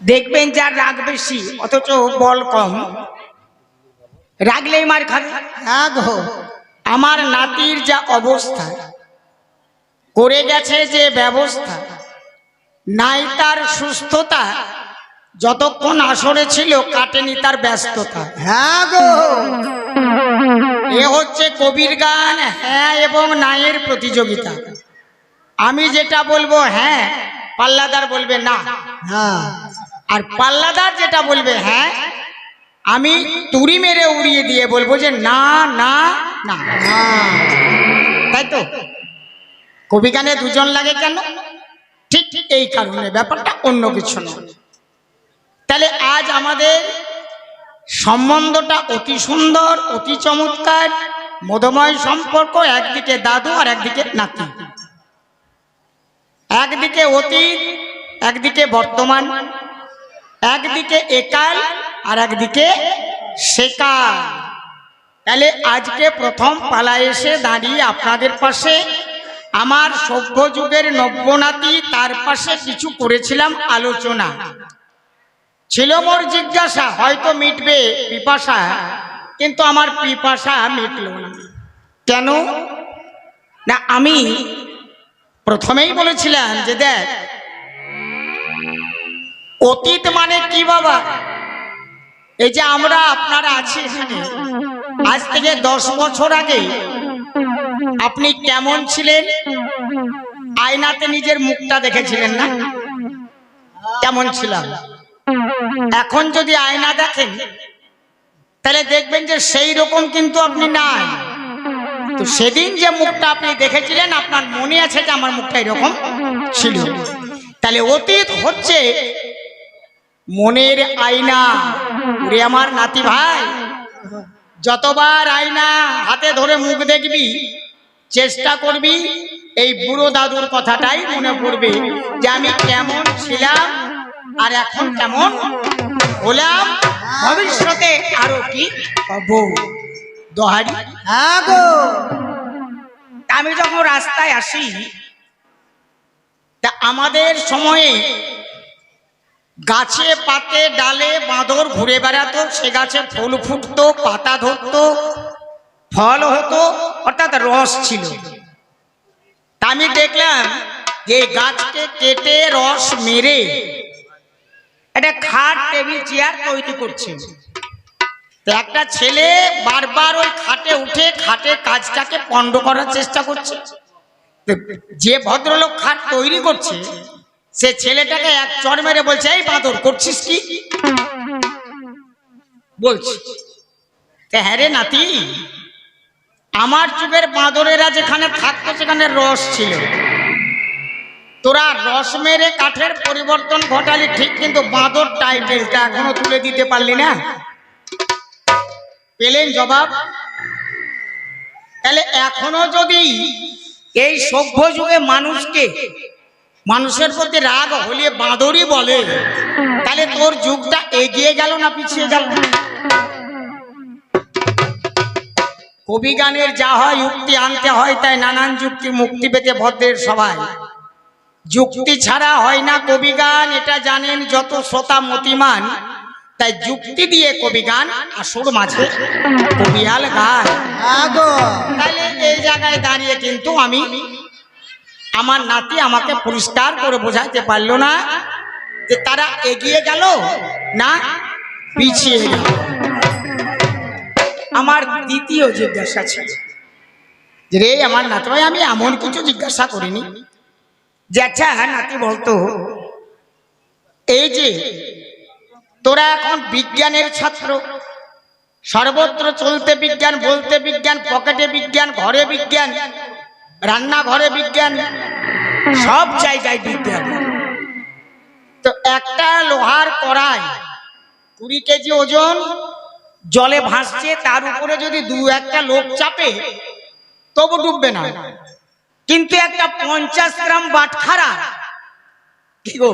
দেখবেন যার রাগ বেশি অথচ বল কম। রাগলেই মার খাবে হ্যাঁ গো আমার নাতির যা অবস্থা করে গেছে যে ব্যবস্থা নাই তার সুস্থতা যতক্ষণ আসরে ছিল কাটেনি তার ব্যস্ততা। হ্যাঁ গো এ হচ্ছে কবির গান হ্যাঁ এবং নায়ের প্রতিযোগিতা। আমি যেটা বলব হ্যাঁ পাল্লাদার বলবে না। হ্যাঁ। আর পাল্লাদার যেটা বলবে হ্যাঁ আমি তুড়ি মেরে উড়িয়ে দিয়ে বলব যে না না না। তাই তো? কবি গানে দুজন লাগে কেন? ঠিক ঠিক এই কারণে ব্যাপারটা অন্য কিছু নয়। তাহলে আজ আমাদের সম্বন্ধটা অতি সুন্দর অতি চমৎকার মধুময় সম্পর্ক একদিকে দাদু আর একদিকে নাতি। একদিকে অতীত, একদিকে বর্তমান, একদিকে একাল আর একদিকে সেকাল। তাহলে আজকে প্রথম পালা এসে দাঁড়িয়ে আপনাদের পাশে আমার সভ্য যুগের নব্যনাতি, তার পাশে কিছু করেছিলাম আলোচনা। ছিল মোর জিজ্ঞাসা, হয়তো মিটবে পিপাসা, কিন্তু আমার পিপাসা মিটল না। কেন? না, আমি প্রথমেই বলেছিলাম যে দেখ অতীত মানে কি বাবা? এই যে আমরা আপনারা আছি এখানে আজ থেকে দশ বছর আগে আপনি কেমন ছিলেন? আয়নাতে নিজের মুখটা দেখেছিলেন না? কেমন ছিলাম? এখন যদি আয়না দেখেন তাহলে দেখবেন যে সেই রকম কিন্তু আপনি নাই। তো সেদিন যে মুখটা আপনি দেখেছিলেন আপনার মনে আছে যে আমার মুখটা এরকম? ছিল তাহলে অতীত হচ্ছে মনের আয়না। রে আমার নাতি ভাই যতবার আয়না হাতে ধরে মুখ দেখবি চেষ্টা করবি এই বুড়ো দাদুর কথাটাই মনে পড়বে যে আমি কেমন ছিলাম আর এখন কেমন হলাম ভবিষ্যতে আরও কি হব? দোহারি? হ্যাঁ গো। আমি যখন রাস্তায় আসি তা আমাদের সময়ে গাছে পাতে ডালে বাঁদর ঘুরে বেড়াতো সে গাছে ফুল ফুটতো পাতা ধরতো ফল হতো অর্থাৎ রস ছিল। তা আমি দেখলাম যে গাছকে কেটে রস মেরে একটা খাট টেবিল চেয়ার তৈরি করছে। তো একটা ছেলে বারবার ওই খাটে উঠে খাটে কাজটাকে পণ্ড করার চেষ্টা করছে। যে ভদ্রলোক খাট তৈরি করছে, সে ছেলেটাকে এক চর মেরে বলছে, এই বাঁদর, করছিস কি? বলছি হ্যাঁ রে নাতি, আমার যুগের বাঁদরেরা যেখানে থাকতো সেখানে রস ছিল। তোরা রস মেরে কাঠের পরিবর্তন ঘটালি ঠিক, কিন্তু বাঁদর টাইটেলটা এখনও তুলে দিতে পারলি না। পেলেন জবাব? তাহলে এখনও যদি এই সভ্য যুগে মানুষকে, মানুষের প্রতি রাগ হলে বাঁদরই বলে, তাহলে তোর যুগটা এগিয়ে গেল না পিছিয়ে গেল? কবি গানের যা হয় যুক্তি আনতে হয়, তাই নানান যুক্তি মুক্তি পেতে ভদ্রের সবাই যুক্তি ছাড়া হয় না কবি গান, এটা জানেন যত শ্রোতা মতিমান। তাই যুক্তি দিয়ে কবি গান আসর মাঝে। কবিয়াল গান। হ্যাঁ তাহলে এই জায়গায় দাঁড়িয়ে কিন্তু আমি আমার নাতি আমাকে পরিষ্কার করে বোঝাইতে পারল না যে তারা এগিয়ে গেল না পিছিয়ে গেল। আমার দ্বিতীয় জিজ্ঞাসা ছিল যে রে আমার নাতি ভাই আমি এমন কিছু জিজ্ঞাসা করিনি যে আচ্ছা নাতি বলতো এই যে তোরা এখন বিজ্ঞানের ছাত্র। সর্বত্র চলতে বিজ্ঞান, বলতে বিজ্ঞান, পকেটে বিজ্ঞান, ঘরে বিজ্ঞান, রান্নাঘরে বিজ্ঞান, সব জায়গায় বিজ্ঞান। তো একটা লোহার কড়াই, কুড়ি কেজি ওজন, জলে ভাসছে, তার উপরে যদি দু একটা লোক চাপে, তবু ডুববে না। কিন্তু একটা পঞ্চাশ গ্রাম বাটখারা কি গো?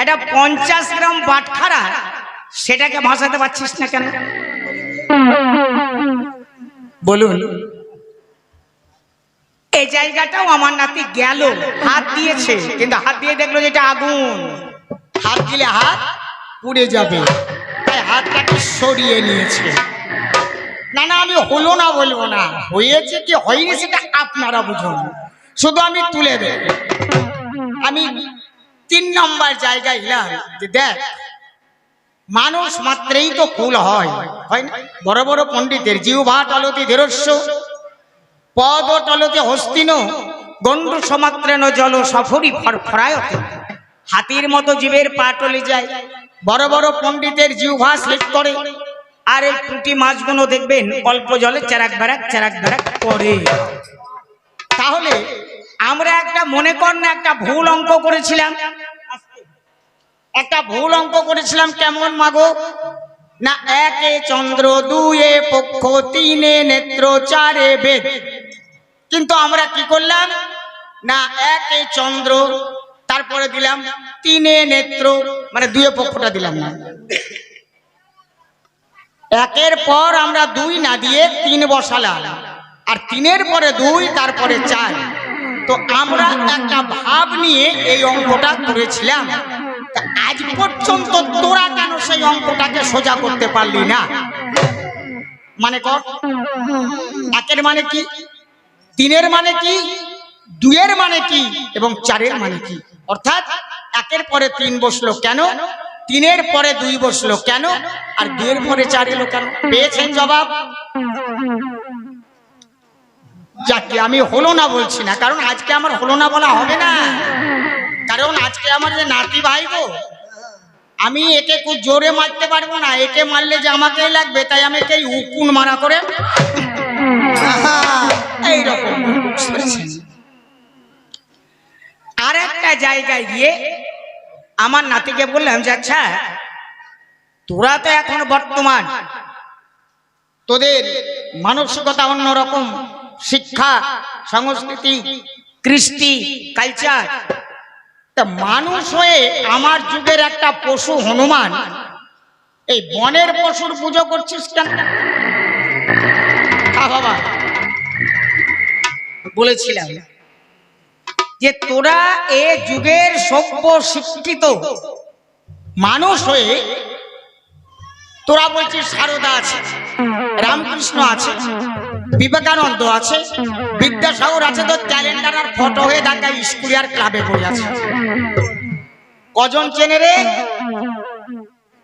একটা পঞ্চাশ গ্রাম বাটখারা সেটাকে ভাসাতে পারছিস না কেন? বলুন। এই জায়গাটাও আমার নাতি গেল, হাত দিয়েছে, কিন্তু হাত দিয়ে দেখল যেটা আগুন। হাত দিলে হাত পুড়ে যাবে। তাই হাতটাকে সরিয়ে নিয়েছে। না না, আমি হলো না বলব না। হয়েছে কি হয়নি সেটা আপনারা বুঝুন। শুধু আমি তুলে দেব। আমি তিন নম্বর জায়গায় এলাম যে দেখ, মানুষ মাত্রেই তো ফুল হয় হয় না? বড় বড় পণ্ডিতের জিহ্বা টলতি ধীরস্য, পদ টলতে হস্তিন গন্ডু সমাত্রেন জল সফরি ফরফরায়ত হাতির মতো জীবের পা টলে যায়। বড় বড় পণ্ডিতের জিহ্বা স্লিপ করে। আর এই পুঁটি মাছগুলো দেখবেন, অল্প জলে চেরাক বেড়াক চেরাক বেড়াক করে। তাহলে আমরা একটা মনে কর না, একটা ভুল অঙ্ক করেছিলাম। একটা ভুল অঙ্ক করেছিলাম কেমন, মাগো? না, একে চন্দ্র, দুয়ে পক্ষ, তিনে নেত্র, চারে বেদ। কিন্তু আমরা কি করলাম? না, একে চন্দ্র, তারপরে দিলাম তিনে নেত্র মানে দুয়ে পক্ষটা দিলাম না। একের পর আমরা দুই না দিয়ে তিন বসালাম। আর তিনের পরে দুই, তারপরে চার। তো আমরা একটা ভাব নিয়ে এই অঙ্কটা করেছিলাম। আজ পর্যন্ত তোরা কেন সেই অঙ্কটাকে সোজা করতে পারলি না? মানে কর। একের মানে কি? তিনের মানে কি? দুইয়ের মানে কি? এবং চারের মানে কি? অর্থাৎ একের পরে তিন বসল কেন? তিনের পরে দুই বসল কেন? আর দুইয়ের পরে চার এলো কেন? পেয়েছেন জবাব? যাকে আমি হলো না বলছি না, কারণ আজকে আমার হলো না বলা হবে না। কারণ আজকে আমার যে নাতি ভাই গো, আমি একে খুব জোরে মারতে পারব না, একে মারলে যে আমাকেই লাগবে, তাই আমি একে উকুন মারা করে এইরকম আর একটা জায়গায় গিয়ে আমার নাতিকে বললাম যে আচ্ছা তোরা তো এখন বর্তমান, তোদের মানসিকতা অন্যরকম শিক্ষা, সংস্কৃতি, কৃষ্টি কালচার তা মানুষ হয়ে আমার যুগের একটা পশু হনুমান, এই বনের পশুর পুজো করছিস কেন? বলেছিলাম যে তোরা এ যুগের সভ্য শিক্ষিত মানুষ হয়ে তোরা বলছিস সারদা আছে, রামকৃষ্ণ আছে বিবেকানন্দ আছে, বিদ্যাসাগর আছে, তো ক্যালেন্ডার আর ফটো হয়ে দেখা স্কুলে আর ক্লাবে পড়ে আছে। কজন চেনে রে?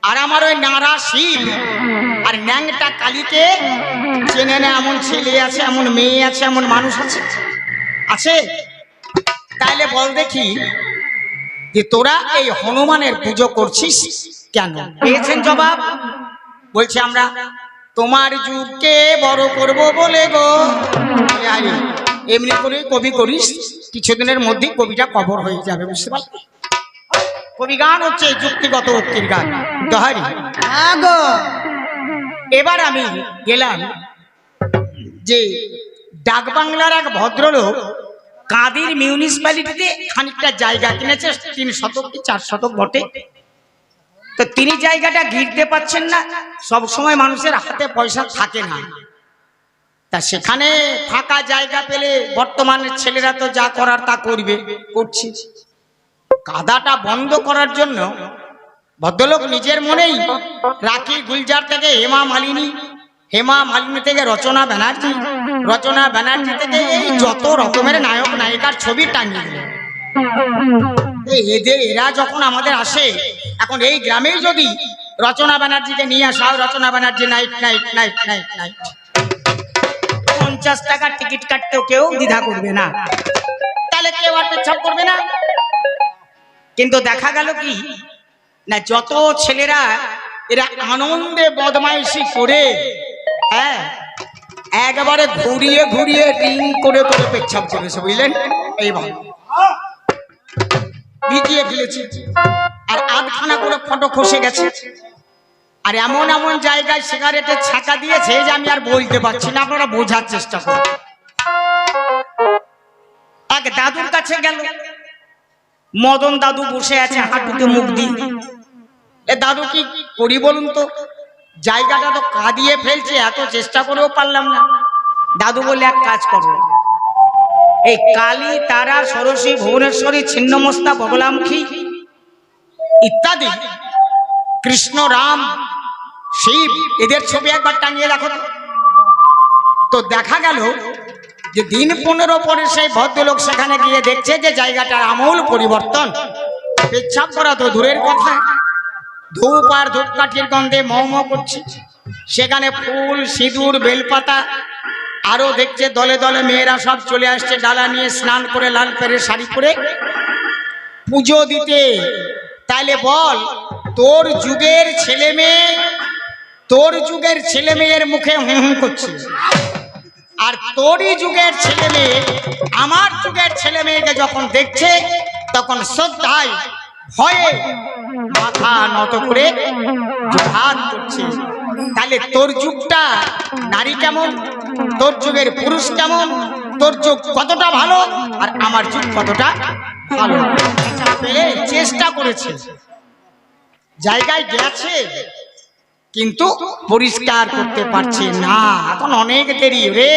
আর আমার ওই নাড়া শিল আর ন্যাংটা কালীকে চেনে না, এমন ছেলে আছে, এমন মেয়ে আছে, এমন মানুষ আছে? আছে? তাইলে বল দেখি যে তোরা এই হনুমানের পুজো করছিস কেন? পেয়েছেন জবাব? বলছে আমরা তোমার যুগকে বড় করব বলে গো। আরে এমনি করে কবি করিস কিছুদিনের মধ্যেই কবিটা কবর হয়ে যাবে বুঝতে পারলি? কবি গান হচ্ছে যুক্তিগত উক্তির গান। দহারি। গো এবার আমি গেলাম যে ডাকবাংলার এক ভদ্রলোক কাঁদির মিউনিসিপ্যালিটিতে খানিকটা জায়গা কিনেছে তিন শতক কি চার শতক বটে? তো তিনি জায়গাটা ঘিরতে পাচ্ছেন না। সব সময় মানুষের হাতে পয়সা থাকে না। তা সেখানে ফাঁকা জায়গা পেলে বর্তমানের ছেলেরা তো যা করার তা করবে, করছি। কাদাটা বন্ধ করার জন্য ভদ্রলোক নিজের মনেই রাখি গুলজার থেকে হেমা মালিনী হেমা মালিনী থেকে রচনা ব্যানার্জি রচনা ব্যানার্জি থেকে এই যত রকমের নায়ক, নায়িকার ছবি টাঙিয়ে এদের, এরা যখন আমাদের আসে এখন এই গ্রামেই যদি রচনা ব্যানার্জিকে নিয়ে আসা Rachana Banerjee, night night night night night. পঞ্চাশ টাকার টিকিট কাটতেও কেউ দ্বিধা করবে না। তাহলে কেউ আর করবে না। কিন্তু দেখা গেল কি, না, যত ছেলেরা এরা আনন্দে বদমাইশি করে হ্যাঁ একবারে ঘুরিয়ে ঘুরিয়ে রিং করে করে পেচ্ছাপ করেছে, বুঝলেন? এইভাবে ভিজিয়ে ফেলেছি। আর আধখানা করে ফটো খসে গেছে। আর এমন এমন জায়গায় সিগারেটের ছাকা দিয়েছে যে আমি আর বলতে পারছি না, আপনারা বোঝার চেষ্টা করুন। এক দাদুর কাছে গেল। মদন দাদু বসে আছে হাঁটুতে মুখ দিয়ে। এ দাদু কি করি বলুন তো? জায়গাটা তো কাঁদিয়ে ফেলছে, এত চেষ্টা করেও পারলাম না। দাদু বলে এক কাজ করো। এই কালী, তারা সরস্বী ভুবনেশ্বরী, ছিন্নমস্তা, বগলামুখী ইত্যাদি। কৃষ্ণ, রাম, শিব, এদের ছবি একবার টাঙিয়ে রাখো তো। দেখা গেল যে দিন পনেরো পরে সেই ভদ্রলোক সেখানে গিয়ে দেখছে যে জায়গাটার আমূল পরিবর্তন। পেচ্ছাপ করা তো দূরের কথা। ধূপ আর ধূপকাঠির গন্ধে মম করছে। সেখানে ফুল, সিঁদুর, বেলপাতা, আরও দেখছে দলে দলে মেয়েরা সব চলে আসছে। ডালা নিয়ে স্নান করে লাল পেরে শাড়ি পরে পুজো দিতে। তাইলে বল, তোর যুগের ছেলে মেয়ে, তোর যুগের ছেলে মেয়ের মুখে হুঁ হুঁ করছে। আর তোরই যুগের ছেলে মেয়ে, আমার যুগের ছেলে মেয়েকে যখন দেখছে, তখন শ্রদ্ধায়, ভয়ে মাথা নত করে হাত করছে। তাহলে তোর যুগটা নারী কেমন? তোর যুগের পুরুষ কেমন? তোর যুগ কতটা ভালো? আর আমার যুগ কতটা ভালো? চেষ্টা করেছে। জায়গায় গেছে, কিন্তু পরিষ্কার করতে পারছে না। এখন অনেক দেরি রে।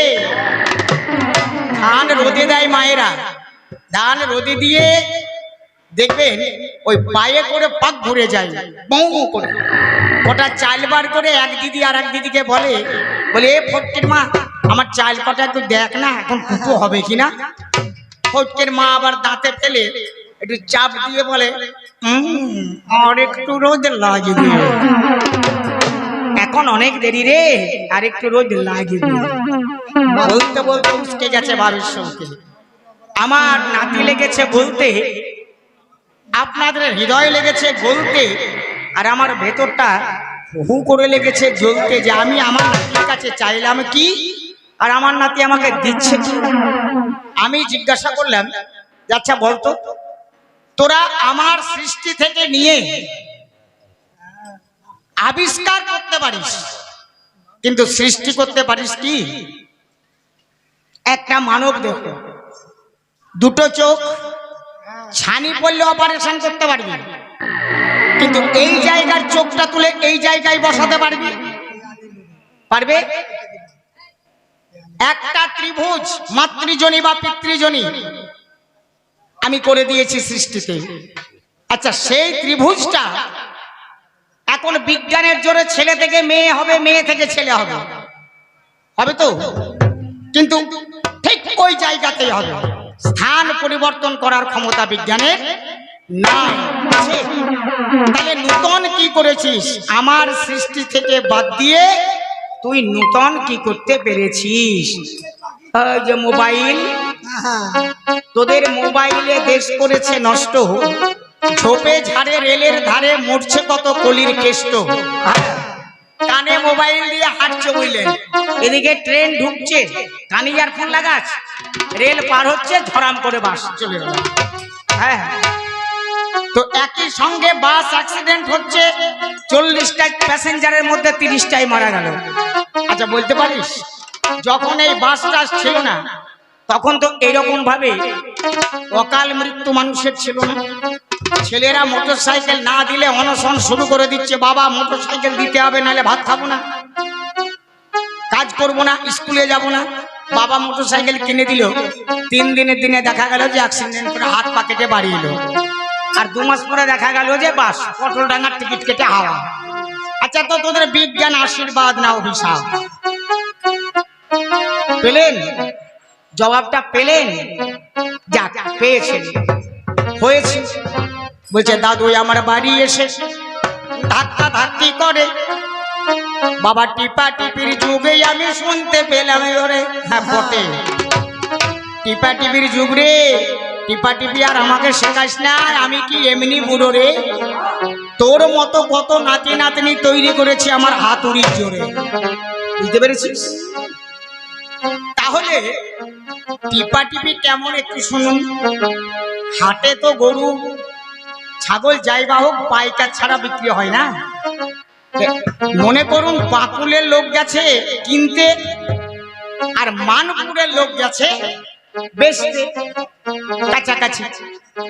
ধান রোদে দেয় মায়েরা। ধান রোদে দিয়ে দেখবেন, ওই পায়ে করে পাক ঘুরে যায়, বউ করে। ওটা চাল বার করে এক দিদি আর এক দিদিকে বলে বলে, এ ফটকের মা, আমার চাল কটা একটু দেখ না, এখন কুপো হবে কিনা? ফটকের মা আবার দাঁতে ফেলে একটু চাপ দিয়ে বলে "হুম, আর একটু রোদ লাগবে। এখন অনেক দেরি রে আর একটু রোদ লাগবে। বলতে বলতে উঠকে গেছে বাবের সঙ্গে। আমার নাতি লেগেছে বলতে আপনাদের হৃদয় লেগেছে গলতে আর আমার ভেতরটা হু করে লেগেছে জ্বলতে যে আমি আমার নাতির কাছে চাইলাম কি আর আমার নাতি আমাকে দিচ্ছে কি আমি জিজ্ঞাসা করলাম আচ্ছা বলতো তোরা আমার সৃষ্টি থেকে নিয়ে আবিষ্কার করতে পারিস। কিন্তু সৃষ্টি করতে পারিস কি? একটা মানব দেহ। দুটো চোখ, ছানি পড়লে অপারেশন করতে পারবি। কিন্তু এই জায়গার চোখটা তুলে এই জায়গায় বসাতে পারবি। পারবে? একটা ত্রিভুজ, মাতৃজনী বা পিতৃজনী। আমি করে দিয়েছি সৃষ্টিতে আচ্ছা সেই ত্রিভুজটা এখন বিজ্ঞানের জোরে ছেলে থেকে মেয়ে হবে, মেয়ে থেকে ছেলে হবে। হবে তো? কিন্তু ঠিক ওই জায়গাতেই হবে। স্থান পরিবর্তন করার ক্ষমতা বিজ্ঞানের নাই। তাহলে নূতন কি করেছিস? আমার সৃষ্টি থেকে বাদ দিয়ে তুই নূতন কি করতে পেরেছিস? যে মোবাইল। তোদের মোবাইলে দেশ করেছে নষ্ট ঝোপে ঝাড়ে রেলের ধারে মরছে কত কলির কেষ্ট। কানে মোবাইল দিয়ে হাঁটছে বুঝলেন এদিকে ট্রেন ঢুকছে কানে ইয়ারফোন লাগাস। রেল পার হচ্ছে, ধরাম করে বাস চলে গেল। হ্যাঁ তো একই সঙ্গে বাস অ্যাক্সিডেন্ট হচ্ছে, চল্লিশটা প্যাসেঞ্জারের মধ্যে তিরিশটাই মারা গেল। আচ্ছা বলতে পারিস? যখন এই বাসটা ছিল না তখন তো এরকম ভাবে অকাল মৃত্যু মানুষের ছিল না। ছেলেরা মোটর সাইকেল না দিলে অনশন শুরু করে দিচ্ছে, বাবা মোটর সাইকেল দিতে হবে, নাহলে ভাত খাব না। কাজ করব না, স্কুলে যাব না। বাবা মোটর সাইকেল কিনে দিল। তিন দিনের দিনে দেখা গেল যে অ্যাক্সিডেন্ট করে হাত পা কেটে বাড়ি এলো। আর দু মাস পরে দেখা গেল যে বাস, পটল ডাঙার টিকিট কেটে হাওয়া। আচ্ছা তো তোদের বিজ্ঞান আশীর্বাদ না অভিশাপ? পেলেন? জবাবটা পেলেন? যাক পেয়েছেন হয়েছে। বলছে, দাদু আমার বাড়ি এসে ধাক্কা ধাক্কি করে। বাবা টিপা টিপির যুগে আমি শুনতে পেলাম ওরে হ্যাঁ বটে। টিপা টিপির যুগ রে। টিপা টিপি আর আমাকে শেখাস না আমি কি এমনি বুড়ো রে? তোর মতো কত নাতি নাতনি তৈরি করেছি আমার হাতুড়ির জোরে। বুঝতে পেরেছিস? তাহলে টিপা টিপি কেমন একটু শুনুন। হাটে তো গরু, ছাগল যাই বা হোক, পাইকার ছাড়া বিক্রি হয় না। মনে করুন বাকুলের লোক গেছে কিনতে, আর মানপুরের লোক গেছে বেচতে, কাছাকাছি।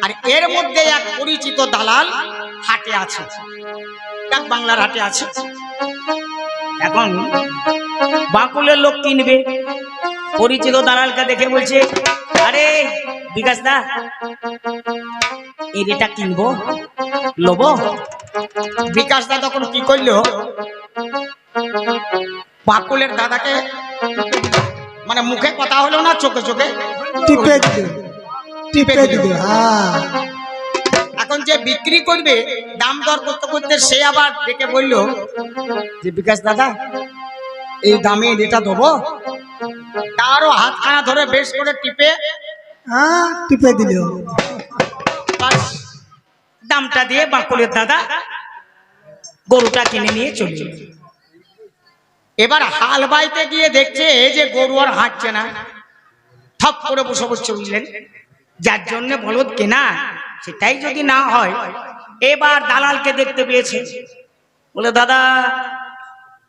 আর এর মধ্যে এক পরিচিত দালাল হাটে আছে। এক বাংলার হাটে আছে। এখন বাকুলের লোক কিনবে। পরিচিত দালালকে দেখে বলছে আরে বিকাশ দা এই রেটা কিনবো? লবো? বিকাশ দা তখন কি করল বাকুলের দাদাকে মানে মুখে কথা হলো না চোখে চোখে? টিপে দিল টিপে দিল হ্যাঁ। এখন যে বিক্রি করবে দাম দর করতে করতে সে আবার ডেকে বলল যে বিকাশ দাদা এই দামে এটা দেবো? তারও হাতখানা ধরে বেশ করে টিপে হ্যাঁ টিপে দিল দামটা দিয়ে বাকুলের দাদা গরুটা কিনে নিয়ে চলে এবার হাল বাইতে গিয়ে দেখছে যে গরু আর হাঁটছে না। থপ করে বসে বসছে বুঝলেন যার জন্য বলদ কেনা সেটাই যদি না হয় এবার দালালকে দেখতে পেয়েছে। বলে দাদা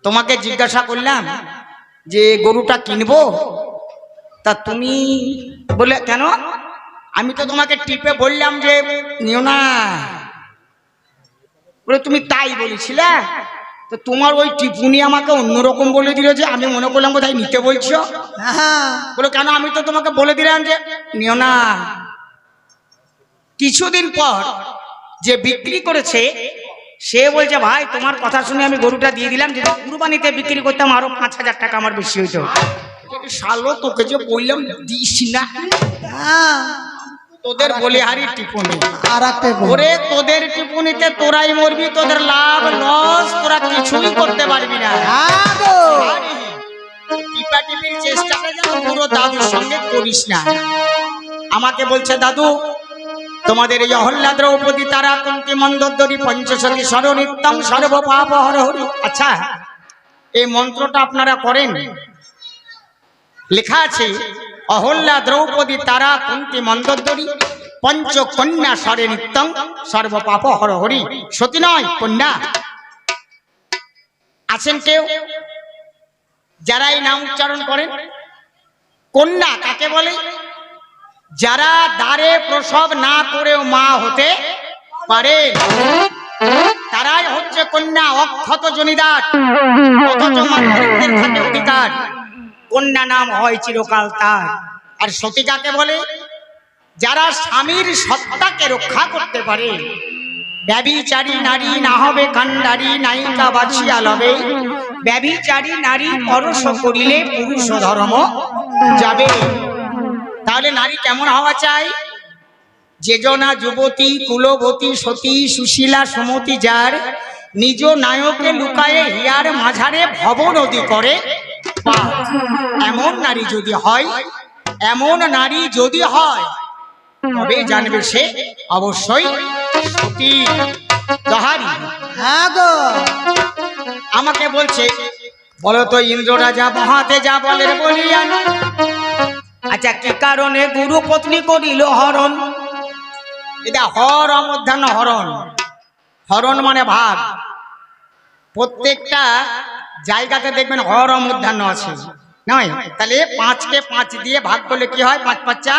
তোমাকে জিজ্ঞাসা করলাম যে গরুটা কিনবো? তা তুমি বলে কেন? আমি তো তোমাকে টিপে বললাম যে নিও না। বলে তুমি তাই বলেছিলে? তো তোমার ওই টিপুনি আমাকে অন্যরকম বলে দিল যে আমি মনে করলাম বোধহয় নিতে বলছো। হ্যাঁ। বলে কেন? আমি তো তোমাকে বলে দিলাম যে নিও না। কিছুদিন পর যে বিক্রি করেছে সে বলছে ভাই তোমার কথা শুনে আমি গরুটা দিয়ে দিলাম যদি কুরবানিতে বিক্রি করতাম আরও পাঁচ হাজার টাকা আমার বেশি হইতো। শালো তোকে যে বললাম দিস না। হ্যাঁ তোদের বলিহারি টিপুনি আর ওরে তোদের টিপুনিতে তোরাই মরবি তোদের লাভ লস তোরা কিছুই করতে পারবি না। হ্যাঁ গো টিপা টিপির চেষ্টাটা যেন পুরো দাদুর সঙ্গে করিস না। আমাকে বলছে দাদু তোমাদের এই অহল্লা দ্রৌপদী তারা কুন্তি মন্দোদরী পঞ্চশতী সরনিত্যম সর্ব পাপ হর। হরি আচ্ছা এই মন্ত্রটা আপনারা করেন। লেখা আছে অহল্লা দ্রৌপদী তারা কুন্তি মন্দরি পঞ্চ কন্যা স্বরে নিত্যম সর্ব পাপ হর হরি। সতী নয়, কন্যা। আছেন কেউ? যারা এই নাম উচ্চারণ করেন? কন্যা কাকে বলে? যারা দ্বারে প্রসব না করেও মা হতে পারে, তারাই হচ্ছে কন্যা অক্ষত জনিদার অথচ অধিকার। কন্যা নাম হয় চিরকাল তার। আর সতী কাকে বলে? যারা স্বামীর সত্তাকে রক্ষা করতে পারে ব্যবিচারী নারী না হবে কান্ডারি নায়িকা বাছিয়া লবে। ব্যবিচারী নারী পরশ করিলে পুরুষ ধর্ম যাবে। তাহলে নারী কেমন হওয়া চাই? যেজনা যুবতী কুলবতী সতী সুশীলা সুমতি যার নিজ নায়কে লুকায়ে হিয়ার মাঝারে ভব নদী করে। এমন নারী যদি হয় এমন নারী যদি হয় তবে জানবে সে অবশ্যই সতী। দহারি। হ্যাঁ গো। আমাকে বলছে বলো তো ইন্দ্র রাজা মহাতে যা বলের বলিয়ান আচ্ছা কি কারণে গুরু পত্নী করিল হরণ? এটা হর অমধ্যাহ্ন হরণ। হরণ মানে ভাগ। প্রত্যেকটা জায়গাতে দেখবেন হর অমধ্যাহ্ন আছে। নয়? তাহলে পাঁচকে পাঁচ দিয়ে ভাগ করলে কি হয়? পাঁচ পাঁচা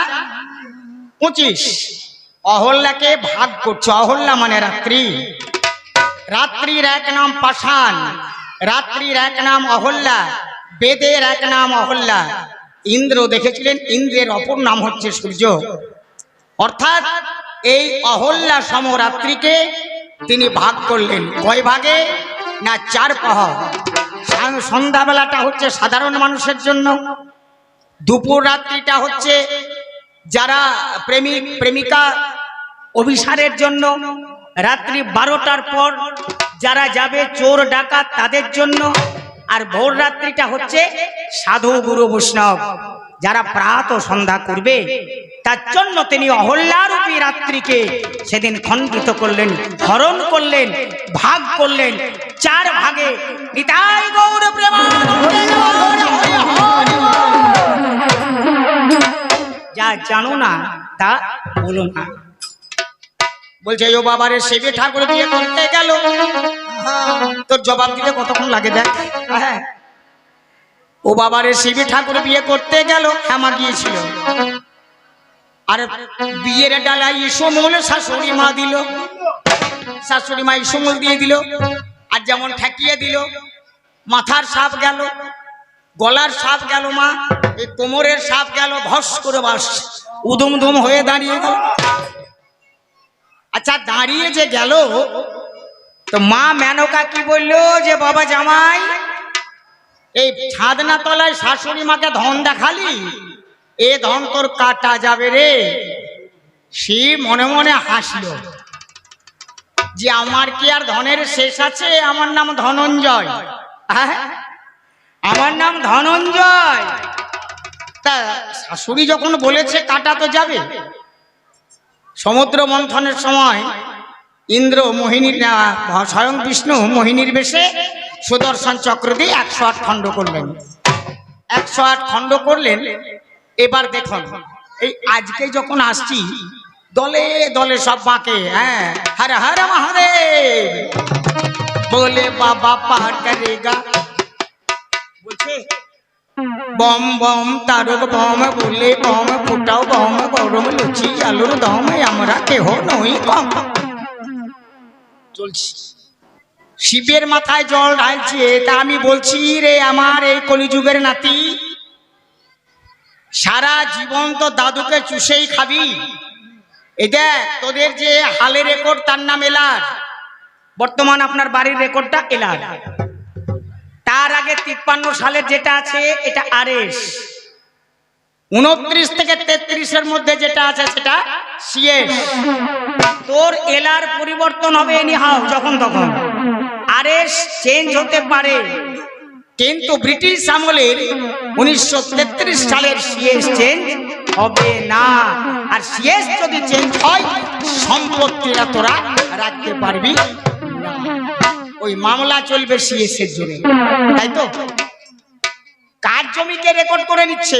পঁচিশ। অহল্যাকে ভাগ করছে। অহল্যা মানে রাত্রি। রাত্রির এক নাম পাষাণ। রাত্রির এক নাম অহল্যা। বেদের এক নাম অহল্যা। ইন্দ্র দেখেছিলেন, ইন্দ্রের অপর নাম হচ্ছে সূর্য। অর্থাৎ এই অহল্যা সমরাত্রিকে তিনি ভাগ করলেন। কয় ভাগে? না, চার প্রহর সন্ধ্যাবেলাটা হচ্ছে সাধারণ মানুষের জন্য। দুপুর রাত্রিটা হচ্ছে যারা প্রেমিক প্রেমিকা অভিসারের জন্য। রাত্রি বারোটার পর যারা যাবে চোর, ডাকাত, তাদের জন্য। আর ভোর রাত্রিটা হচ্ছে সাধু গুরু বৈষ্ণব, যারা প্রাত সন্ধ্যা করবে। তার জন্য তিনি অহল্যারূপী রাত্রিকে সেদিন খণ্ডিত করলেন, হরণ করলেন, ভাগ করলেন, চার ভাগে। নিতাই গৌর যা জানো না, তা বলো না। বলছে, ও বাবারে শিবে ঠাকুর বিয়ে করতে গেল। তোর জবাব দিতে কতক্ষণ লাগে দেখ? হ্যাঁ। ও বাবারে শিবে ঠাকুর বিয়ে করতে গেল হেমা গিয়েছিল। আর বিয়ের ডালায় ইসমুল শাশুড়ি মা দিল। শাশুড়ি মা ইসমুল দিয়ে দিল, আর যেমন ঠেকিয়ে দিল, মাথার সাপ গেল, গলার সাপ গেল মা, এই কোমরের সাপ গেল, ভস করে বাস উদুম দুম হয়ে দাঁড়িয়ে গেল। আচ্ছা দাঁড়িয়ে যে গেল তো মা মেনকা কি বলল যে, বাবা জামাই, এই ছাদনা তলায় শাশুড়ি মাকে ধন দেখালি, এ ধন তোর কাটা যাবে রে। সে মনে মনে হাসলো। যে, আমার কি আর ধনের শেষ আছে? আমার নাম ধনঞ্জয়? আমার নাম ধনঞ্জয়? তা, শাশুড়ি যখন বলেছে কাটা তো যাবে। সমুদ্র মন্থনের সময় ইন্দ্র মোহিনীর স্বয়ং বিষ্ণু মোহিনীর বেশে সুদর্শন চক্র দিয়ে একশো আট খণ্ড করলেন। একশো আট খণ্ড করলেন, এবার দেখুন, এই আজকে যখন আসছি, দলে দলে সব মাকে হ্যাঁ হরে হরে মহাদেব। বলে বাবা পার করেগা বলছে, বম বম তারক বম, বলে বম, ফুটাও বম, গরম লুচি, আলুর দম, আমরা কেহ নই কম। চলছি। শিবের মাথায় জল ঢালছে, তা আমি বলছি, রে আমার এই কলিযুগের নাতি, সারা জীবন তো দাদুকে চুষেই খাবি। এই দেখ, তোদের যে হালে রেকর্ড, তার নাম এলার বর্তমান আপনার বাড়ির রেকর্ডটা এলার তার আগে তিপ্পান্ন সালের যেটা আছে, এটা আরএস। উনত্রিশ থেকে তেত্রিশের মধ্যে যেটা আছে সেটা সিএস তোর এলার পরিবর্তন হবে এনি হাও যখন তখন। আরএস চেঞ্জ হতে পারে। কিন্তু ব্রিটিশ আমলের উনিশশো তেত্রিশ সালের সিএস চেঞ্জ হবে না। আর সিএস যদি চেঞ্জ হয়, সম্পত্তিটা তোরা রাখতে পারবি ওই মামলা চলবে সিএস এর জন্য তাই তো? কার জমিকে রেকর্ড করে নিচ্ছে?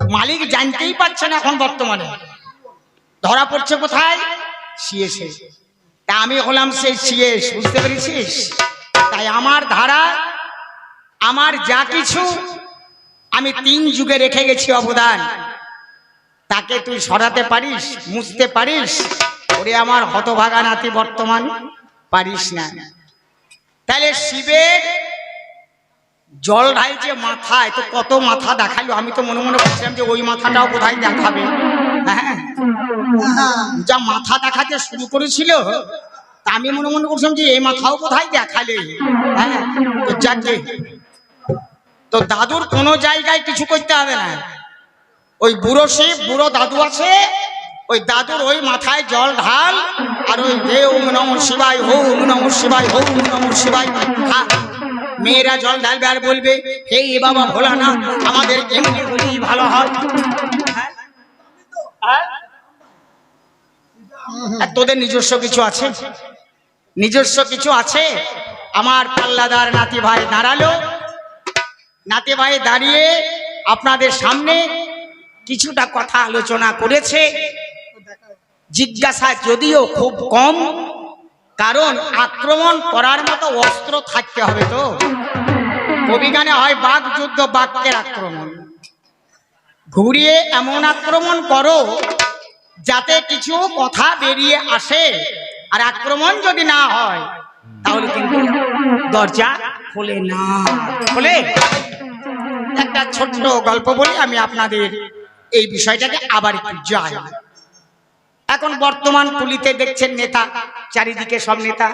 মালিক জানতেই পারছে না এখন বর্তমানে। ধরা পড়ছে কোথায়? তা আমি হলাম সেই সিএস বুঝতে পেরেছিস? তাই আমার ধারা, আমার যা কিছু, আমি তিন যুগে রেখে গেছি অবদান। তাকে তুই সরাতে পারিস, মুছতে পারিস? ওরে আমার হতভাগা নাতি বর্তমান, পারিস না। তাহলে শিবের জল ঢালছে মাথায় তো কত মাথা দেখাল আমি তো মনে মনে করছিলাম যে ওই মাথাটাও বোধহয় দেখাবে। হ্যাঁ যা মাথা দেখাতে শুরু করেছিল, তা আমি মনে মনে করছিলাম যে এই মাথাও কোথায় দেখালে। হ্যাঁ তো যাকে তো দাদুর কোনো জায়গায় কিছু করতে হবে না। ওই বুড়ো শিব বুড়ো দাদু আছে, ওই দাদুর ওই মাথায় জল ঢাল, আর ওই হে ওম নম শিবাই হো ওম নম শিবাই হো ওম নম শিবাই খা। মেয়েরা জল ঢালবে আর বলবে হে বাবা ভোলা না আমাদের এমনি হলেই ভালো? হ্যাঁ? তোদের নিজস্ব কিছু আছে নিজস্ব কিছু আছে আমার পাল্লাদার নাতি ভাই দাঁড়াল নাতি ভাই দাঁড়িয়ে আপনাদের সামনে কিছুটা কথা আলোচনা করেছে জিজ্ঞাসা যদিও খুব কম কারণ আক্রমণ করার মতো অস্ত্র থাকতে হবে তো। অভিজ্ঞানে হয় বাঘ যুদ্ধ বাক্যের আক্রমণ। ঘুরিয়ে এমন আক্রমণ করো যাতে কিছু কথা বেরিয়ে আসে। আর আক্রমণ যদি না হয়, তাহলে কিন্তু দরজা খোলে না। খোলে? একটা ছোট্ট গল্প বলি, আমি আপনাদের এই বিষয়টাকে আবার একটু যাই এখন বর্তমান পুলিতে দেখছেন নেতা, চারিদিকে সব নেতা।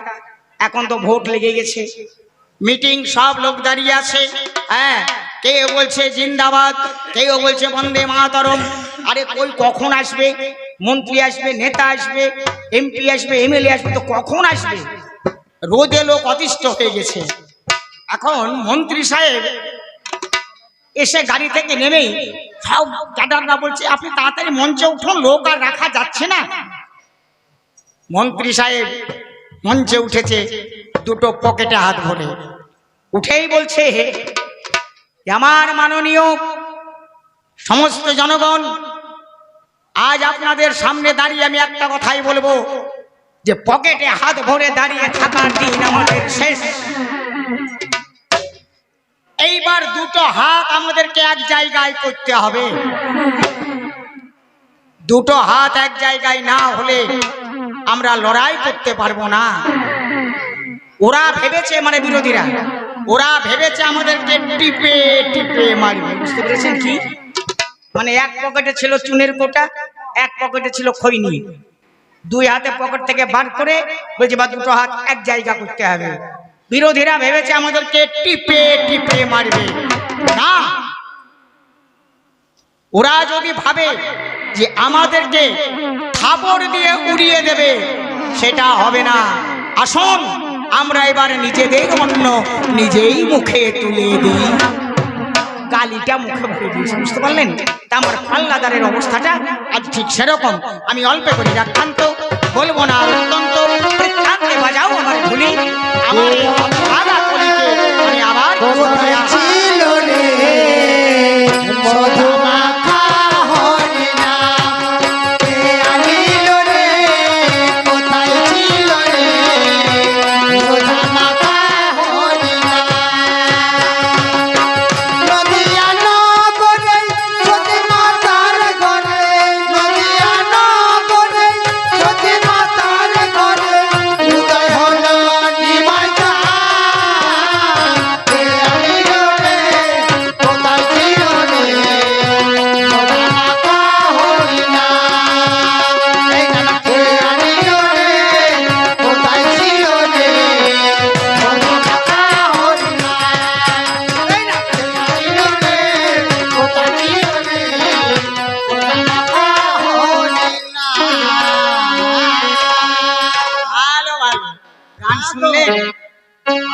এখন তো ভোট লেগে গেছে। মিটিং, সব লোক দাঁড়িয়ে আছে। হ্যাঁ কেউ বলছে জিন্দাবাদ, কেউ বলছে বন্দে মাতরম। আরে কই, কখন আসবে? মন্ত্রী আসবে, নেতা আসবে, এমপি আসবে, এমএলএ আসবে, তো কখন আসবে? রোদে লোক অতিষ্ঠ হয়ে গেছে। এখন মন্ত্রী সাহেব এসে গাড়ি থেকে নেমেই সব ক্যাডাররা বলছে, আপনি তাড়াতাড়ি মঞ্চে উঠুন, লোক আর রাখা যাচ্ছে না। মন্ত্রী সাহেব মঞ্চে উঠেছে, দুটো পকেটে হাত ভরে। উঠেই বলছে আমার মাননীয় সমস্ত জনগণ, আজ আপনাদের সামনে দাঁড়িয়ে আমি একটা কথাই বলব, যে পকেটে হাত ভরে দাঁড়িয়ে থাকার দিন আমাদের শেষ। এইবার দুটো হাত আমাদেরকে এক জায়গায় করতে হবে। দুটো হাত এক জায়গায় না হলে আমরা লড়াই করতে পারব না। ওরা ভেবেছে মানে বিরোধীরা, ওরা ভেবেছে আমাদেরকে টিপে টিপে মারবে। বুঝতে পেরেছেন কি? মানে এক পকেটে ছিল চুনের কোটা, এক পকেটে ছিল খৈনি। দুই হাতে পকেট থেকে বার করে বলছে বা দুটো হাত এক জায়গা করতে হবে। বিরোধীরা ভেবেছে আমাদেরকে টিপে টিপে মারবে। না। ওরা যদি ভাবে যে আমাদেরকে খাবার দিয়ে উড়িয়ে দেবে, সেটা হবে না। আসুন, আমরা এবার নিজেদের অন্য নিজেই মুখে তুলে দিই। গালিটা মুখে ভরে দিয়েছি, বুঝতে পারলেন? আমার পাল্লাদারের অবস্থাটা আজ ঠিক সেরকম। আমি অল্পে করি রাখান্ত বলব না, অত্যন্ত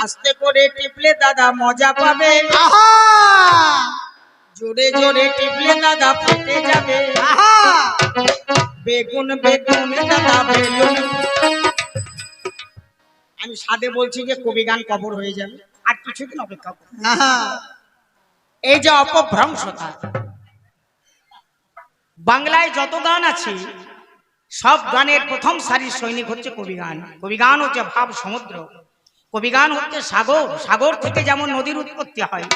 আস্তে করে টিপলে দাদা মজা পাবে। জোরে জোরে টিপলে দাদা ফেটে যাবে। বেগুন বেগুন দাদা বেগুন আমি সাদে বলছি যে কবি গান কবর হয়ে যাবে। আর কিছুদিন অপেক্ষা করুন। এই যে অপভ্রংশতা বাংলায় যত গান আছে সব গানের প্রথম সারির সৈনিক হচ্ছে কবি গান কবি গান হচ্ছে ভাব সমুদ্র। কবি গান হচ্ছে সাগর। সাগর থেকে যেমন নদীর উৎপত্তি হয়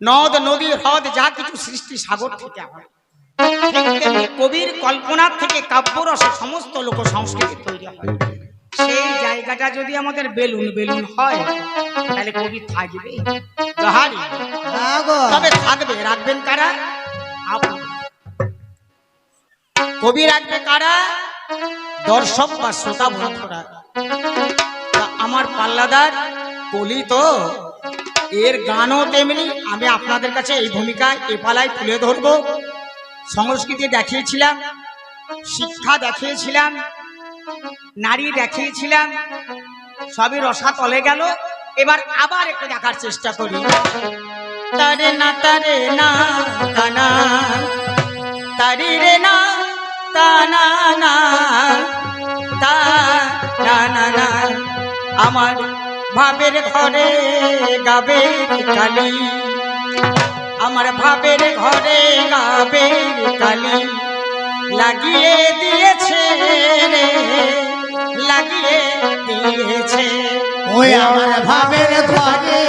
নদ নদী হ্রদ যা কিছু সৃষ্টি সাগর থেকে হয়। কবির কল্পনার থেকে কাব্যরসে সমস্ত লোক সংস্কৃতি তৈরি হয়। সেই জায়গাটা যদি আমাদের বেলুন বেলুন হয় তাহলে কবি থাকবে তবে থাকবে। রাখবেন কারা? আপনি। কবি রাখবে কারা? দর্শক বা শ্রোতা বন্ধুরা। আমার পাল্লাদার কলি তো, এর গানও তেমনি আমি আপনাদের কাছে এই ভূমিকায় এ পালায় তুলে ধরবো। সংস্কৃতি দেখিয়েছিলাম, শিক্ষা দেখিয়েছিলাম, নারী দেখিয়েছিলাম, সবই রসা তলে গেল। এবার আবার একটু দেখার চেষ্টা করি। তারে না তারে না, তানা, তারি রে না। তানা না তা না। আমার ভাবের ঘরে গাবে কালি। আমার ভাবের ঘরে গাবে কালি। লাগিয়ে দিয়েছে রে, লাগিয়ে দিয়েছে। ওই আমার ভাবের ঘরে